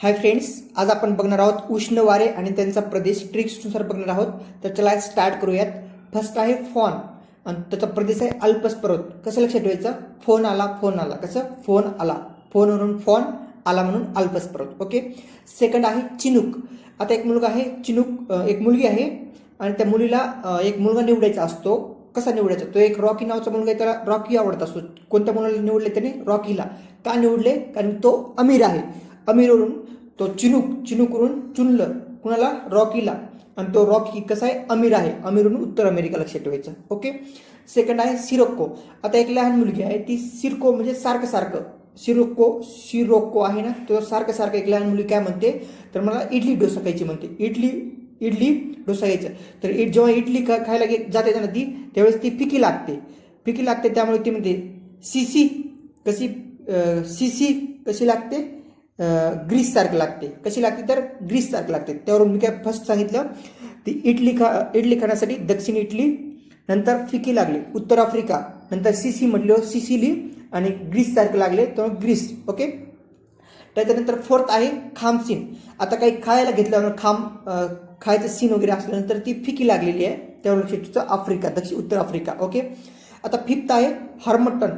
Hi friends आज आपण बघणार आहोत उष्ण वारे आणि त्यांचा प्रदेश ट्रिक्सनुसार बघणार आहोत. तर चला स्टार्ट करूयात. फर्स्ट आहे फॉन. आणि त्याचा प्रदेश आहे अल्पस पर्वत. कसं लक्षात ठेवायचं? फोन आला फोन आला. कसं? फोन आला. फोनवरून फोन आला म्हणून अल्पस पर्वत. ओके? सेकंड आहे चिनूक. आता एक मुलगा आहे चिनूक एक मुलगी आहे. आणि त्या मुलीला एक मुलगा निवडायचा असतो. कसा निवडायचा? तो एक रॉकी नावाचा मुलगा आहे त्याला रॉकी आवडत असतो. कोणत्या मुलाला निवडले त्याने? रॉकीला. का निवडले? कारण तो अमीर आहे. अमीरवरून तो चिनूक चिनूकवरून चुनलं कुणाला? रॉकीला. आणि तो रॉकी कसा आहे? अमीर आहे. अमीरवरून उत्तर अमेरिका लक्षात ठेवायचं ओके? सेकंड आहे सिरोक्को. आता एक लहान मुलगी आहे. ती सिरको म्हणजे सारखं सारखं. सिरोक्को सिरोक्को आहे ना? तो सारखं सारखं एक लहान मुलगी काय म्हणते? तर मला इडली डोसा खायची म्हणते. इडली इडली डोसा घ्यायचा. तर इड जेव्हा इडली खा खायला गे जाते ना ती त्यावेळेस ती फिकी लागते. फिकी लागते त्यामुळे ती म्हणते सीसी कशी सीसी कशी लागते? ग्रीस सारखं लागते. कशी लागते तर ग्रीस सारखं लागते. त्यावरून मी काय फर्स्ट सांगितलं ती इटली खा इडली खाण्यासाठी दक्षिण इटली नंतर फिकी लागली उत्तर आफ्रिका नंतर सिसी म्हटलं सिसिली आणि ग्रीस सारखं लागले तर ग्रीस ओके? त्याच्यानंतर फोर्थ आहे खांब सीन. आता काही खायला घेतल्यावर खांब खायचं सीन वगैरे असल्यानंतर ती फिकी लागलेली आहे. त्यावर लक्षात आफ्रिका दक्षिण उत्तर आफ्रिका ओके? आता फिफ्थ आहे हर्मटन.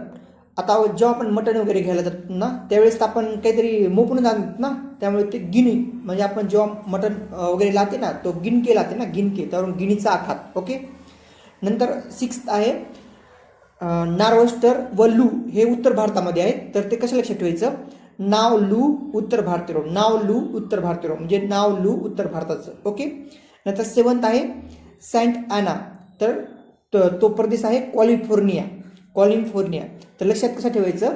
आता जेव्हा आपण मटण वगैरे घ्यायला जातो ना त्यावेळेस आपण काहीतरी मोपून जात ना त्यामुळे ते गिनी म्हणजे आपण जेव्हा मटण वगैरे लाते ना तो गिनके लाते ना गिनके त्यावरून गिनीचा आखात ओके? नंतर सिक्स आहे नार्वस्टर व लू हे उत्तर भारतामध्ये आहेत तर ते कसं लक्षात ठेवायचं? नाव लू उत्तर भारतीय रोड नाव लू उत्तर भारतीय रोड म्हणजे नाव लू उत्तर भारताचं ओके? नंतर सेवन्थ आहे सँट ॲना तर तो तो प्रदेश आहे कॉलिफोर्निया कॉलिफोर्निया तर लक्षात कसं ठेवायचं?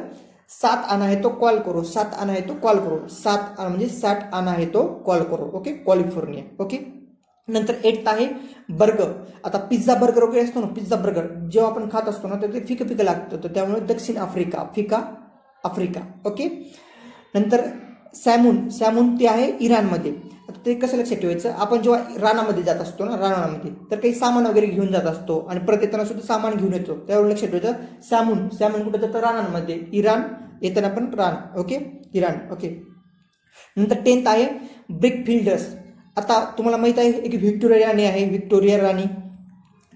सात आणा आहे तो कॉल करो. सात आणा आहे तो कॉल करो. सात आणा म्हणजे साठ आणा आहे तो कॉल करो. ओके? California okay? नंतर एट आहे बर्गर. आता पिझ्झा बर्गर वगैरे असतो ना पिझ्झा बर्गर. जेव्हा आपण खात असतो ना तर ते फिकं फिकं लागतं. तर त्यामुळे दक्षिण आफ्रिका फिका आफ्रिका. ओके? नंतर सॅमून. सॅमून ते आहे इराणमध्ये. ते कसं लक्षात ठेवायचं? आपण जेव्हा रानामध्ये जात असतो ना रानामध्ये तर काही सामान वगैरे घेऊन जात असतो आणि परत येताना सुद्धा सामान घेऊन येतो. त्यावर लक्षात ठेवायचं सॅमून सॅमून कुठं जातं? रानांमध्ये. इराण येताना पण रान ओके? Iran okay. नंतर टेन्थ आहे ब्रिक फिल्डर्स आता तुम्हाला माहीत आहे एक व्हिक्टोरिया राणी आहे व्हिक्टोरिया राणी.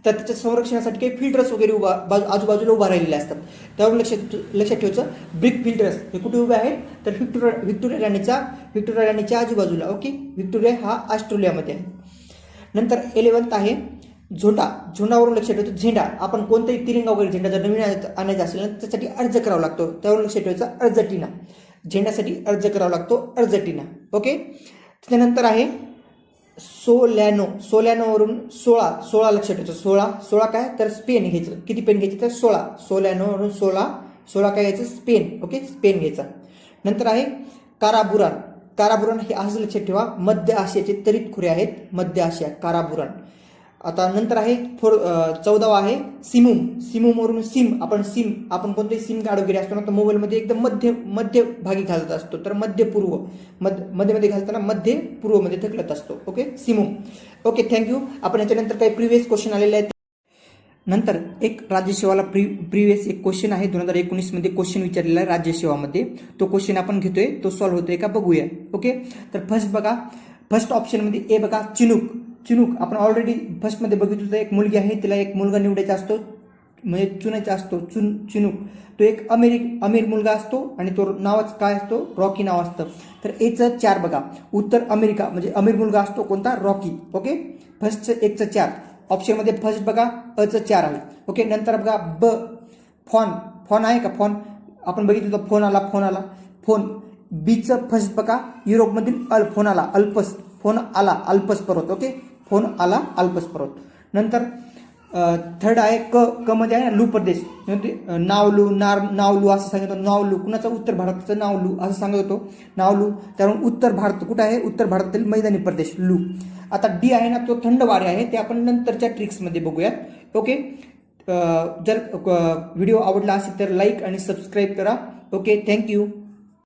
तर त्याच्या संरक्षणासाठी काही फिल्टर्स वगैरे उभा बाजू आजूबाजूला उभा राहिलेले असतात. त्यावर लक्षात लक्षात ठेवायचं ब्रिक फिल्टर्स हे कुठे उभे आहेत? तर व्हिक्टोरिया व्हिक्टोरिया राणीचा व्हिक्टोरिया राणीच्या आजूबाजूला ओके? व्हिक्टोरिया हा ऑस्ट्रेलियामध्ये आहे. नंतर इलेवन्थ आहे झोंडा. झोंडावरून लक्षात ठेवतो झेंडा. आपण कोणताही तिरंगा वगैरे झेंडा जर नवीन आणायचा- असेल ना त्यासाठी अर्ज करावा लागतो. त्यावर लक्षात ठेवायचं अर्जटिना. झेंड्यासाठी अर्ज करावा लागतो अर्जटिना. ओके? त्याच्यानंतर आहे सोलॅनो सोलॅनोवरून सोळा सोळा लक्षात ठेवायचं सोळा सोळा काय? तर स्पेन घ्यायचं. किती पेन घ्यायचं? तर सोळा. सोलॅनोवरून सोळा सोळा काय घ्यायचं? स्पेन. ओके? स्पेन घ्यायचा. नंतर आहे काराबुरान. काराबुरान हे असं लक्षात ठेवा. मध्य आशियाचे तरीत खुरे आहेत. मध्य आशिया काराबुरान. आता नंतर आहे फोर चौदावा आहे सिमूम. सिमूमवरून सिम आपण सिम आपण कोणतंही सिम कार्ड वगैरे असतो ना तर मोबाईलमध्ये एकदम मध्य मध्य भागी घालत असतो तर मध्य पूर्व मध्य मध्यमध्ये घालताना मध्य पूर्वमध्ये ढकलत असतो. ओके? सिमूम. ओके थँक्यू आपण याच्यानंतर काही प्रिव्हियस क्वेश्चन आलेले आहेत. नंतर एक राज्यसेवाला प्री प्रिव्हियस एक क्वेश्चन आहे दोन हजार एकोणीसमध्ये क्वेश्चन विचारलेला आहे राज्यसेवामध्ये. तो क्वेश्चन आपण घेतोय तो सॉल्व्ह होतोय का? बघूया. ओके? तर फर्स्ट बघा फर्स्ट ऑप्शनमध्ये ए बघा चिनूक. चिनूक आपण ऑलरेडी फर्स्टमध्ये बघितलं होतं एक मुलगी आहे तिला एक मुलगा निवडायचा असतो म्हणजे चुनायचा असतो चुन चिनूक. तो एक अमेरिक अमीर मुलगा असतो आणि तो नावाच काय असतो? रॉकी नाव असतं. तर एचं चार बघा. उत्तर अमेरिका म्हणजे अमीर मुलगा असतो कोणता? रॉकी. ओके? फर्स्टचं एकचं चार. ऑप्शनमध्ये फर्स्ट बघा अचं चार आहे. ओके? नंतर बघा ब. फॉन. फॉन आहे का? फॉन. आपण बघितलं तर फोन आला फोन आला. फोन. बीचं फर्स्ट बघा युरोपमधील अल फोन आला अल्पस. फोन आला अल्पस पर्वत. ओके? फोन आला अल्पस पर्वत नंतर थर्ड आहे क क मध्ये आहे ना लू प्रदेश. म्हणजे नावलू नार नावलू असं सांगितलं नावलू कुणाचं? उत्तर भारताचं नावलू असं सांगत होतो. नावलू त्यामुळे उत्तर भारत कुठं आहे? उत्तर भारतातील मैदानी प्रदेश लू. आता डी आहे ना तो थंड वारे आहे. ते आपण नंतरच्या ट्रिक्समध्ये बघूयात. ओके? जर व्हिडिओ आवडला असेल तर लाईक आणि सबस्क्राईब करा. ओके? थँक्यू